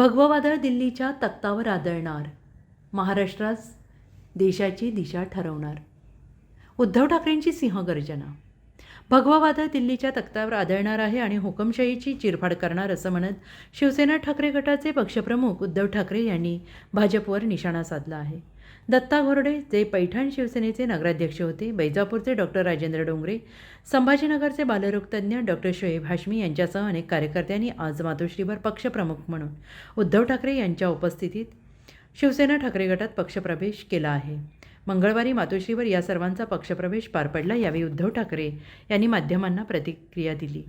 भगवं वादळ दिल्लीच्या तख्तावर आदळणार. महाराष्ट्रास देशाची दिशा ठरवणार. उद्धव ठाकरेंची सिंहगर्जना भगवं वादळ दिल्लीच्या तख्तावर आदळणार आहे आणि हुकमशाहीची चिरफाड करणार असं म्हणत शिवसेना ठाकरे गटाचे पक्षप्रमुख उद्धव ठाकरे यांनी भाजपवर निशाणा साधला आहे. दत्ता घोरडे जे पैठण शिवसेनेचे नगराध्यक्ष होते बैजापूरचे डॉक्टर राजेंद्र डोंगरे संभाजीनगरचे बालरोगतज्ञ डॉक्टर शोएब हाशमी यांच्यासह अनेक कार्यकर्त्यांनी आज मातोश्रीवर पक्षप्रमुख म्हणून उद्धव ठाकरे यांच्या उपस्थितीत शिवसेना ठाकरे गटात पक्षप्रवेश केला आहे. मंगळवारी मातोश्रीवर या सर्वांचा पक्षप्रवेश पार पडला यावेळी उद्धव ठाकरे यांनी माध्यमांना प्रतिक्रिया दिली.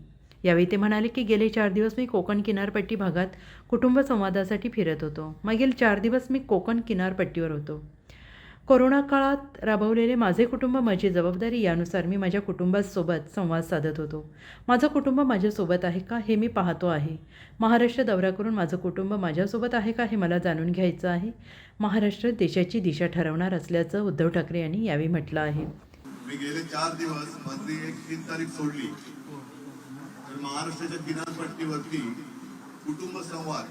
यावेळी ते म्हणाले की गेले चार दिवस मी कोकण किनारपट्टी भागात कुटुंब संवादासाठी फिरत होतो. मागील चार दिवस मी कोकण किनारपट्टीवर होतो. कोरोना काळात राबवलेले माझे कुटुंब माझी जबाबदारी यानुसार मी माझ्या कुटुंबासोबत संवाद साधत होतो. माझं कुटुंब माझ्यासोबत आहे का हे मी पाहतो आहे. महाराष्ट्र दौरा करून माझं कुटुंब माझ्यासोबत आहे का हे मला जाणून घ्यायचं आहे. महाराष्ट्र देशाची दिशा ठरवणार असल्याचं उद्धव ठाकरे यांनी यावेळी म्हटलं आहे. मी गेले चार दिवस माझी एक तीन तारीख सोडली. महाराष्ट्राच्या किनारपट्टीवरती कुटुंब संवाद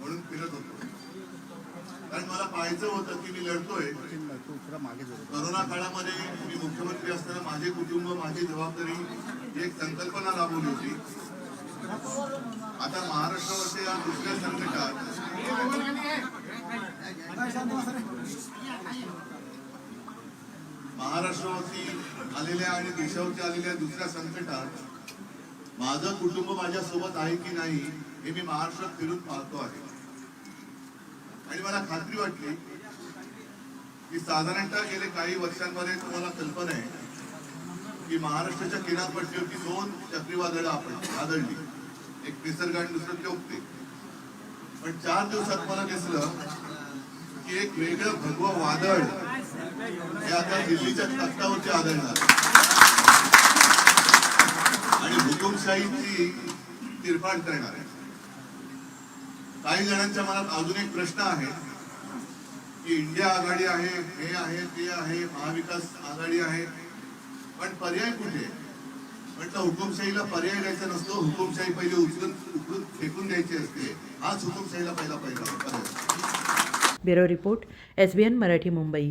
म्हणून फिरत होतो. कारण मला पाहायचं होतं की मी लढतोय. करोना काळामध्ये मी मुख्यमंत्री असताना माझे कुटुंब माझी जबाबदारी एक संकल्पना राबवली होती. आता महाराष्ट्रावरच्या या दुसऱ्या संकटात महाराष्ट्रावरती आलेल्या आणि देशावरती आलेल्या दुसऱ्या संकटात माझं कुटुंब माझ्या सोबत आहे की नाही हे मी महाराष्ट्रात फिरून पाहतो आहे. आणि मला खात्री वाटली की साधारणतः गेले काही वर्षांमध्ये तुम्हाला कल्पना आहे की महाराष्ट्राच्या किनारपट्टीवरती दोन चक्रीवादळं आपण आदळली. एक निसर्ग आणि दुसरं चौकते पण चार दिवसात मला दिसलं की एक वेगळं भगवं वादळ हे आता दिल्लीच्या तख्तावरती आदळणार. लोकशाहीची तिरफाड करणार आहे. काही जणांच्या मनात अजून एक प्रश्न आहे की इंडिया आघाडी आहे हे आहे ते आहे महाविकास आघाडी आहे पण पर्याय कुठे? म्हटलं हुकुमशाहीला पर्याय द्यायचा नसतो हुकुमशाही पहिले उचलून उचलून फेकून द्यायची असते. हाच हुकुमशाहीला पहिला पहिला पर्याय. Bureau report S B N Marathi Mumbai.